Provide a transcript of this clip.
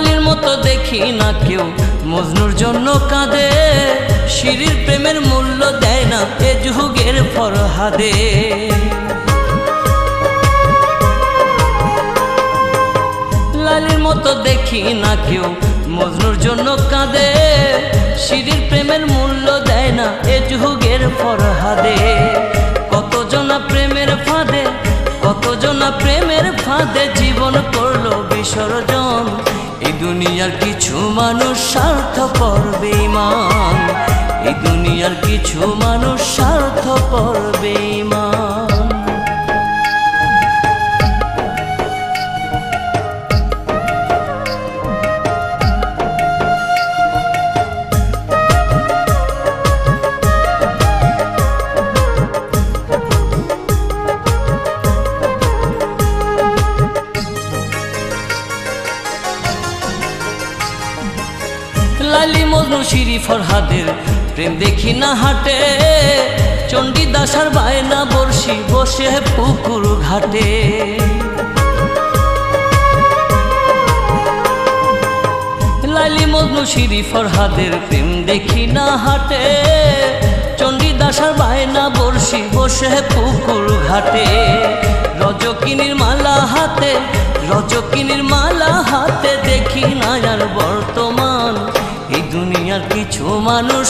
লালির মতো দেখি না কেউ। মজনুর জন্য কাঁদে, শিরির প্রেমের মূল্য দেয় না এ যুগের ফরহাদে। লালির মতো দেখি না কেউ, মজনুর জন্য কাঁদে, শিরির প্রেমের মূল্য দেয় না এ যুগের ফরহাদে। কত জনা প্রেমের ফাঁদে কত জনা প্রেমের ফাঁদে জীবন করল বিসর্জন দুনিয়ার কিছু মানুষ স্বার্থ করবে মান এই দুনিয়ার কিছু মানুষ স্বার্থ লালি মজনু শিরি ফরহাদের প্রেম দেখি না হাটে। চণ্ডী দাসার বায়না বর্ষি বসে পুকুর ঘাটে। লালি মজনু শিরি ফরহাদের প্রেম দেখি না হাটে। চণ্ডী দাসার বায়না বর্ষি বসে পুকুর ঘাটে। রজকিনীর মালা হাতে, রজকিনীর মালা কিছু মানুষ